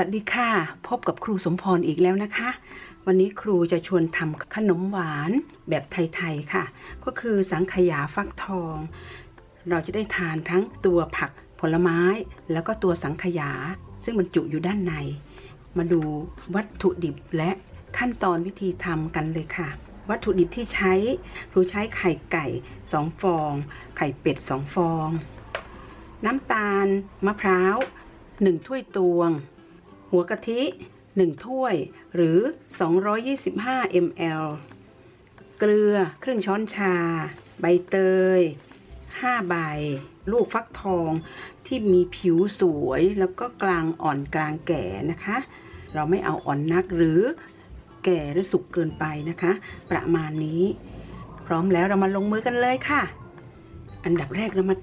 วัสดีค่ะ พบกับครูสมพรอีกแล้วนะคะ วันนี้ครูจะชวนทำขนมหวานแบบไทยๆค่ะ ก็คือสังขยาฟักทอง เราจะได้ทานทั้งตัวผักผลไม้ แล้วก็ตัวสังขยา ซึ่งบรรจุอยู่ด้านใน มาดูวัตถุดิบและขั้นตอนวิธีทำกันเลยค่ะ วัตถุดิบที่ใช้ครูใช้ไข่ไก่2ฟอง ไข่เป็ด2ฟอง น้ำตาล มะพร้าว1ถ้วยตวง หัวกะทิ 1 ถ้วยหรือ 225 ml เกลือครึ่งช้อนชา ใบเตย 5 ใบ ลูกฟักทองที่มีผิวสวยแล้วก็กลางอ่อนกลางแก่นะคะ เราไม่เอาอ่อนนักหรือแก่หรือสุกเกินไปนะคะ ประมาณนี้ พร้อมแล้วเรามาลงมือกันเลยค่ะ อันดับแรกเรามา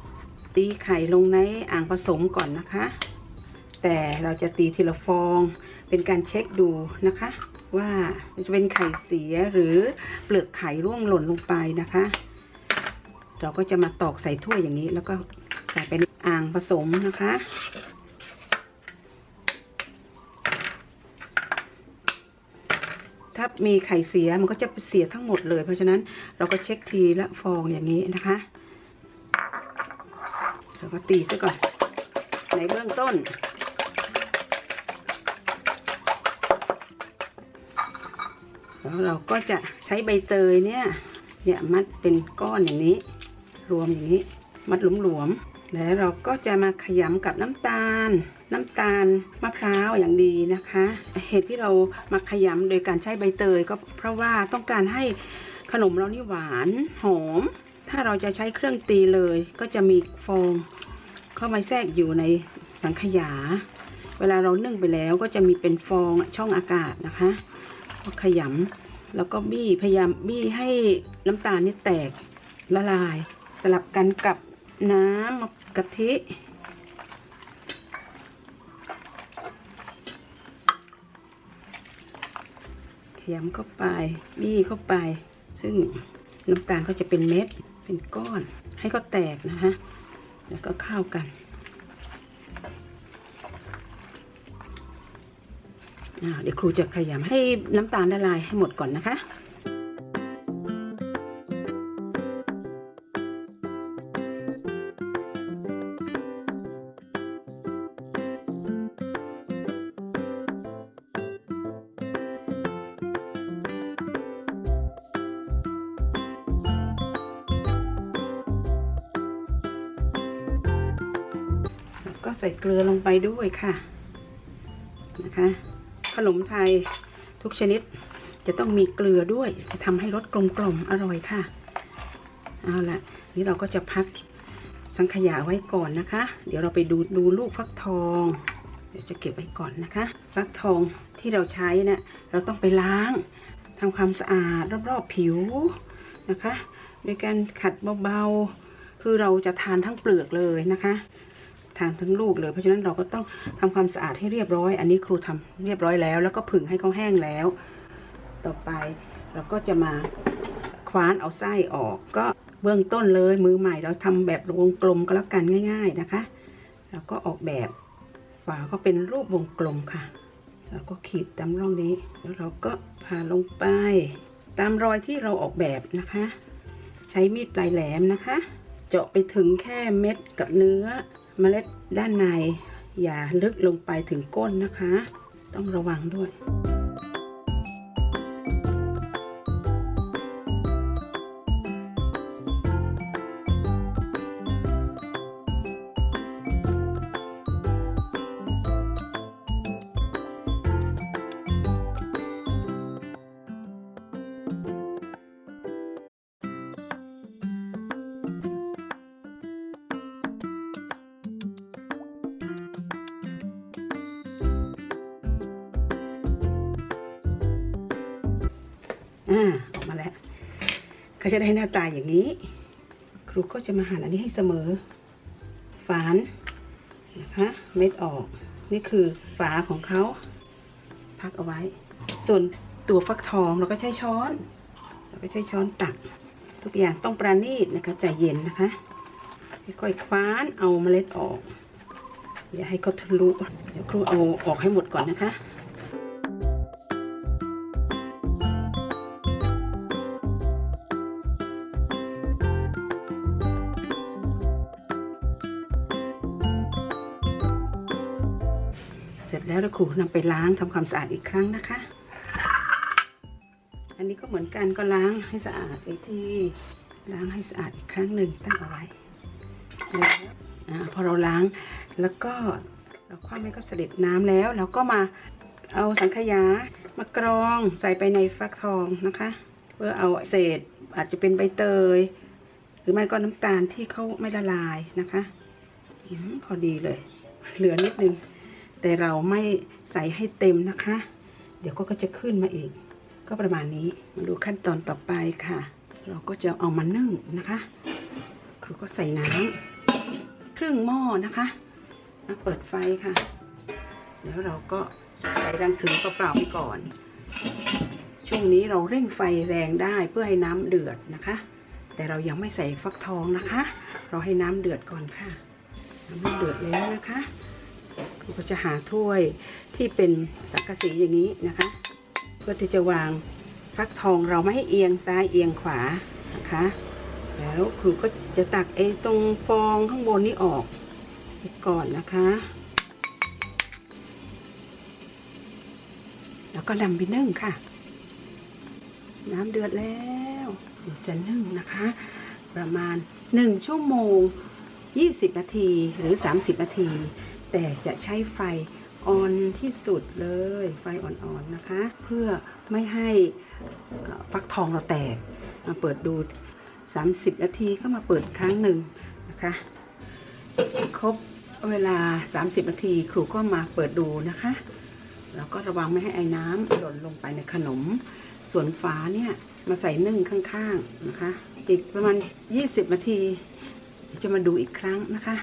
ตีไข่ลงในอ่างผสมก่อนนะคะ แต่เราจะตีทีละฟอง เป็นการเช็คดูนะคะ ว่าจะเป็นไข่เสียหรือเปลือกไข่ร่วงหล่นลงไปนะคะ เราก็จะมาตอกใส่ถ้วยอย่างนี้ แล้วก็ใส่ไปในอ่างผสมนะคะถ้ามีไข่เสียมันก็จะเสียทั้งหมดเลย เพราะฉะนั้นเราก็เช็คทีละฟองอย่างนี้นะคะเราก็ตีซะก่อนในเบื้องต้น แล้วเราก็จะใช้ใบเตยเนี่ยเนี่ยมัดเป็นก้อนอย่างนี้ รวมอย่างนี้ มัดหลวมๆแล้วเราก็จะมาขยำกับน้ำตาล น้ำตาลมะพร้าวอย่างดีนะคะ เหตุที่เรามาขยำโดยการใช้ใบเตยก็เพราะว่าต้องการให้ขนมเรานี่หวานหอม ถ้าเราจะใช้เครื่องตีเลย ก็จะมีฟองเข้ามาแทรกอยู่ในสังขยา เวลาเรานึ่งไปแล้วก็จะมีเป็นฟองช่องอากาศนะคะ ขยำแล้วก็บี้พยายามบี้ให้น้ำตาลนี่แตกละลาย สลับกันกับน้ำกะทิขยำเข้าไป บี้เข้าไป ซึ่งน้ำตาลก็จะเป็นเม็ดเป็นก้อน ให้ก็แตกนะคะแล้วก็เข้ากัน เดี๋ยวครูจะขยำให้น้ำตาลละลายให้หมดก่อนนะคะแล้วก็ใส่เกลือลงไปด้วยค่ะนะคะ ขนมไทยทุกชนิดจะต้องมีเกลือด้วย จะทำให้รสกลมๆอร่อยค่ะ เอาละนี่เราก็จะพักสังขยาไว้ก่อนนะคะ เดี๋ยวเราไปดูดูลูกฟักทอง เดี๋ยวจะเก็บไว้ก่อนนะคะ ฟักทองที่เราใช้เนะี่ยเราต้องไปล้างทำความสะอาดรอบๆผิวนะคะ โดยการขัดเบาๆ คือเราจะทานทั้งเปลือกเลยนะคะ ทานทั้งลูกเลยเพราะฉะนั้นเราก็ต้องทำความสะอาดให้เรียบร้อย อันนี้ครูทำเรียบร้อยแล้ว แล้วก็ผึ่งให้เขาแห้งแล้ว ต่อไปเราก็จะมาคว้านเอาไส้ออก ก็เบื้องต้นเลยมือใหม่เราทำแบบวงกลมก็แล้วกันง่าย ๆนะคะ แล้วก็ออกแบบฝาก็เป็นรูปวงกลมค่ะแล้วก็ขีดตามร่องนี้ แล้วเราก็ผ่าลงไป ตามรอยที่เราออกแบบนะคะ ใช้มีดปลายแหลมนะคะ เจาะไปถึงแค่เม็ดกับเนื้อ เมล็ดด้านในอย่าลึกลงไปถึงก้นนะคะ ต้องระวังด้วย อ่าออกมาแล้วก็จะได้หน้าตาอย่างนี้ ครูก็จะมาหั่นอันนี้ให้เสมอ ฝานนะคะเม็ดออก นี่คือฝาของเขาพักเอาไว้ ส่วนตัวฟักทองเราก็ใช้ช้อน เราก็ใช้ช้อนตัก ทุกอย่างต้องประณีตนะคะใจเย็นนะคะค่อยคว้านเอาเมล็ดออก อย่าให้เขาทะลุเดี๋ยวครูเอาออกให้หมดก่อนนะคะ แล้วเดี๋ยวครูนำไปล้างทำความสะอาดอีกครั้งนะคะ อันนี้ก็เหมือนกันก็ล้างให้สะอาดอีกทีล้างให้สะอาดอีกครั้งหนึ่งตั้งเอาไว้แล้วอพอเราล้างแล้วก็เราคว้าให้ก็เสด็จน้ำแล้ว เราก็มาเอาสังขยามากรองใส่ไปในฟักทองนะคะ เพื่อเอาเศษอาจจะเป็นใบเตย หรือไม่ก็น้ำตาลที่เขาไม่ละลายนะคะอพอดีเลย เหลือนิดนึง แต่เราไม่ใส่ให้เต็มนะคะ เดี๋ยวก็จะขึ้นมาอีก ก็ประมาณนี้มาดูขั้นตอนต่อไปค่ะ เราก็จะเอามานึ่งนะคะ ครูก็ใส่น้ำครึ่งหม้อนะคะมาเปิดไฟค่ะ แล้วเราก็ใส่รังถึงเปล่าๆไปก่อน ช่วงนี้เราเร่งไฟแรงได้เพื่อให้น้ำเดือดนะคะ แต่เรายังไม่ใส่ฟักทองนะคะ เราให้น้ำเดือดก่อนค่ะ น้ำเดือดแล้วนะคะ ครูก็จะหาถ้วยที่เป็นสังกะสีอย่างนี้นะคะ เพื่อที่จะวางฟักทองเราไม่ให้เอียงซ้ายเอียงขวานะคะ แล้วครูก็จะตักไอ้ตรงฟองข้างบนนี้ออกก่อนนะคะ แล้วก็นำไปนึ่งค่ะ น้ำเดือดแล้วเดี๋ยวจะนึ่งนะคะ ประมาณ 1 ชั่วโมง 20 นาทีหรือ 30 นาที แต่จะใช้ไฟอ่อนที่สุดเลยไฟอ่อนๆนะคะ เพื่อไม่ให้ฟักทองเราแตกมาเปิดดู 30 นาทีก็มาเปิดครั้งหนึ่งนะคะ ครบเวลา 30 นาทีครูก็มาเปิดดูนะคะแล้วก็ระวังไม่ให้ไอ้น้ำหล่นลงไปในขนม ส่วนฝาเนี่ยมาใส่นึ่งข้างๆนะคะ อีกประมาณ 20 นาที จะมาดูอีกครั้งนะคะ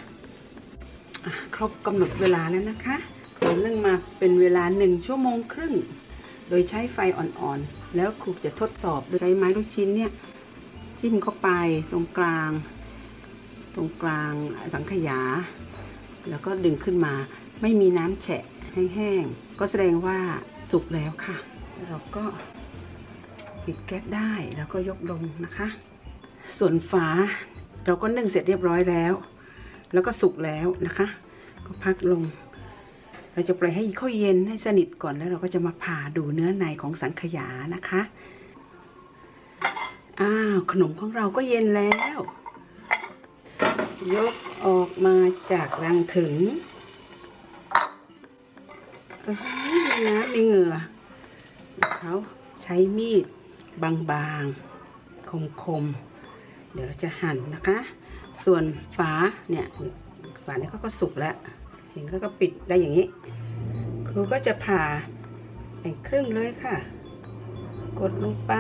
ครบกำหนดเวลาแล้วนะคะเรานึ่งมาเป็นเวลา1ชั่วโมงครึ่ง โดยใช้ไฟอ่อนๆ แล้วครูจะทดสอบโดยใช้ไม้ลูกชิ้นเนี่ยทิ่มเข้าไปตรงกลาง ตรงกลางสังขยา แล้วก็ดึงขึ้นมาไม่มีน้ำแฉะแห้งๆ ก็แสดงว่าสุกแล้วค่ะ เราก็ปิดแก๊สได้แล้วก็ยกลงนะคะ ส่วนฝาเราก็นึ่งเสร็จเรียบร้อยแล้ว แล้วก็สุกแล้วนะคะ ก็พักลง เราจะปล่อยให้เขาเย็นให้สนิทก่อนแล้วเราก็จะมาผ่าดูเนื้อในของสังขยานะคะอ้าวขนมของเราก็เย็นแล้ว ยกออกมาจากรังถึงเอ้ยมีน้ำมีเหงื่อเขาใช้มีดบางๆ คมๆ เดี๋ยวเราจะหั่นนะคะ ส่วนฝาเนี่ยฝาเนี่ยเขาก็สุกแล้วสิ่งแล้วก็ปิดได้อย่างนี้ ครูก็จะผ่าแบ่งครึ่งเลยค่ะ กดลงไป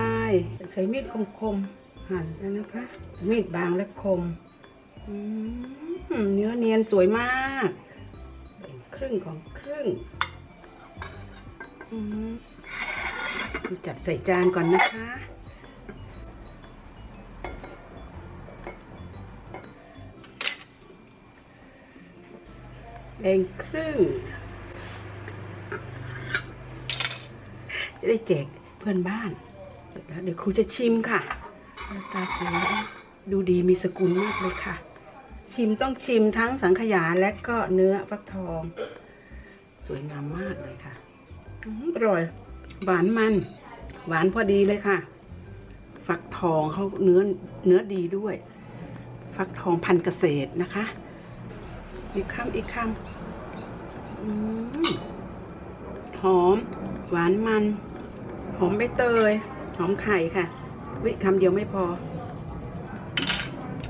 ใช้มีดคมๆหั่นแล้วนะคะ มีดบางและคมเนื้อเนียนสวยมากแบ่งครึ่งของครึ่งจัดใส่จานก่อนนะคะ แบ่งครึ่ง จะได้แจกเพื่อนบ้านเสร็จแล้วเดี๋ยวครูจะชิมค่ะหน้าตาสวยดูดีมีสกุลมากเลยค่ะ ชิมต้องชิมทั้งสังขยาและก็เนื้อฟักทอง สวยงามมากเลยค่ะอื้อหืออร่อย หวานมัน หวานพอดีเลยค่ะ ฟักทองเขาเนื้อเนื้อดีด้วย ฟักทองพันธุ์เกษตรนะคะ อีกคำอีกคำอหอม หวานมัน หอมใบเตย หอมไข่ค่ะ วิคำเดียวไม่พอ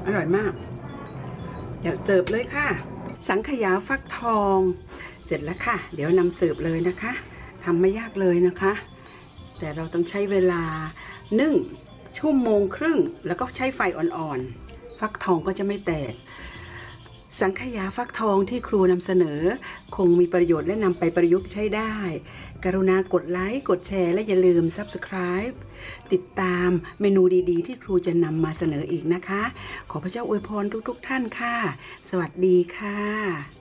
อร่อยมากอย่าเสิร์ฟเลยค่ะ สังขยาฟักทอง เสร็จแล้วค่ะ เดี๋ยวนำเสิร์ฟเลยนะคะทำไม่ยากเลยนะคะ แต่เราต้องใช้เวลานึ่งชั่วโมงครึ่ง แล้วก็ใช้ไฟอ่อนๆ ฟักทองก็จะไม่แตก สังขยาฟักทองที่ครูนำเสนอ คงมีประโยชน์และนำไปประยุกต์ใช้ได้ กรุณากดไลค์ กดแชร์และอย่าลืม Subscribe ติดตามเมนูดีๆ ที่ครูจะนำมาเสนออีกนะคะ ขอพระเจ้าอวยพรทุกๆท่านค่ะ สวัสดีค่ะ